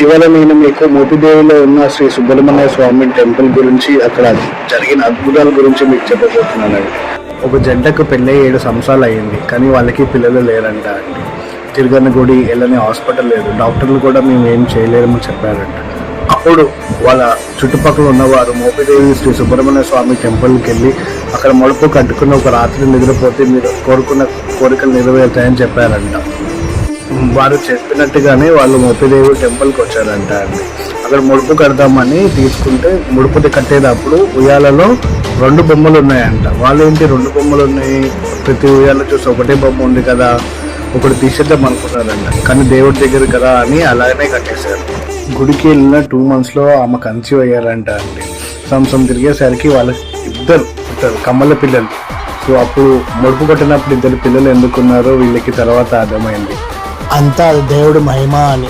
ఇవాళ నేను మీకు మోపిదేవిలో ఉన్న శ్రీ సుబ్రహ్మణ్య స్వామి టెంపుల్ గురించి అక్కడ జరిగిన అద్భుతాల గురించి మీకు చెప్పబోతున్నానండి ఒక జంటకు పెళ్ళి ఏడు సంవత్సరాలు అయ్యింది కానీ వాళ్ళకి పిల్లలు లేరంట. అండి తిరగని గుడి వెళ్ళని హాస్పిటల్ లేదు. డాక్టర్లు కూడా మేము ఏం చేయలేమని చెప్పారంట. అప్పుడు వాళ్ళ చుట్టుపక్కల ఉన్నవారు మోపిదేవి శ్రీ సుబ్రహ్మణ్య స్వామి టెంపుల్కి వెళ్ళి అక్కడ మడుపు కట్టుకుని ఒక రాత్రి నిద్రపోతే మీరు కోరుకున్న కోరికలు నెరవేరుతాయని చెప్పారంట. వారు చెప్పినట్టుగానే వాళ్ళు మోపిదేవి టెంపుల్కి వచ్చారంట అండి. అక్కడ ముడుపు కడదామని తీసుకుంటే ముడుపు కట్టేటప్పుడు ఉయ్యాలలో రెండు బొమ్మలు ఉన్నాయంట. వాళ్ళు ఏంటి రెండు బొమ్మలు ఉన్నాయి? ప్రతి ఉయ్యాల చూసి ఒకటే బొమ్మ ఉంది కదా. ఒకటి తీసేద్దాం అనుకున్నారంట. కానీ దేవుడి దగ్గర కదా అని అలాగనే కట్టేశారు. గుడికి వెళ్ళిన టూ మంత్స్లో ఆమె కన్సీవ్ అయ్యారంట అండి. సంవత్సరం తిరిగేసరికి వాళ్ళ ఇద్దరు ఇద్దరు కమ్మల పిల్లలు. సో అప్పుడు ముడుపు కొట్టినప్పుడు ఇద్దరు పిల్లలు ఎందుకున్నారో వీళ్ళకి తర్వాత అర్థమైంది. అంతా దేవుడు మహిమ అని.